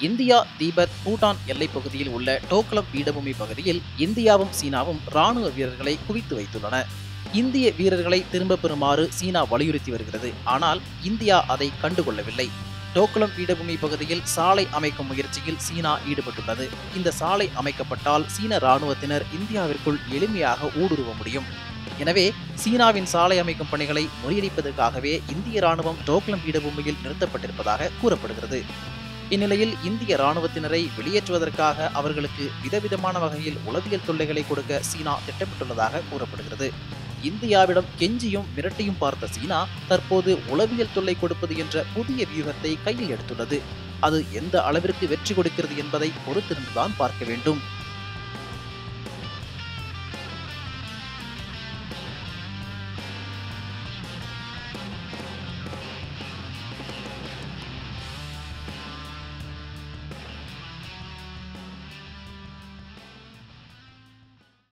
India தீபத் பூட்டான் எல்லைப் பகுதியில் உள்ள டோக்லம் பீடபூமி பகுதியில் இந்தியாவும் சீனாவும் ராணுவ வீரர்களை குவித்து வைத்துள்ளன. இந்திய வீரர்களை திரும்ப பெறுமாறு சீனா வலியுறுத்தி வருகிறது. ஆனால் இந்தியா அதை கண்டுகொள்ளவில்லை. டோக்லம் பீடபூமி பகுதியில் சாலை அமைக்கும் முயற்சியில் சீனா ஈடுபட்டுள்ளது. இந்த சாலை அமைக்கப்பட்டால் சீன ராணுவத்தினர் இந்தியாவிற்குள் எளிமையாக ஊடுருவ முடியும். எனவே சீனாவின் சாலை அமைக்கும் பணிகளை முறியடிப்பதற்காகவே இந்திய ராணுவம் டோக்லம் பீடபூமியில் நிறுத்தப்பட்டிருப்பதாக கூறப்படுகிறது. இந்நிலையில் இந்திய ராணுவத்தினரை வெளியேற்றுவதற்காக அவர்களுக்கு விதவிதமான வகையில் உளவியல் தொல்லைகளை கொடுக்க சீனா திட்டமிட்டுள்ளதாக கூறப்படுகிறது. இந்தியாவிடம் கெஞ்சியும் மிரட்டியும் பார்த்த சீனா தற்போது உளவியல் தொல்லை கொடுப்பது என்ற புதிய வியூகத்தை கையில் எடுத்துள்ளது. அது எந்த அளவிற்கு வெற்றி கொடுக்கிறது என்பதை பொறுத்திருந்துதான் பார்க்க வேண்டும்.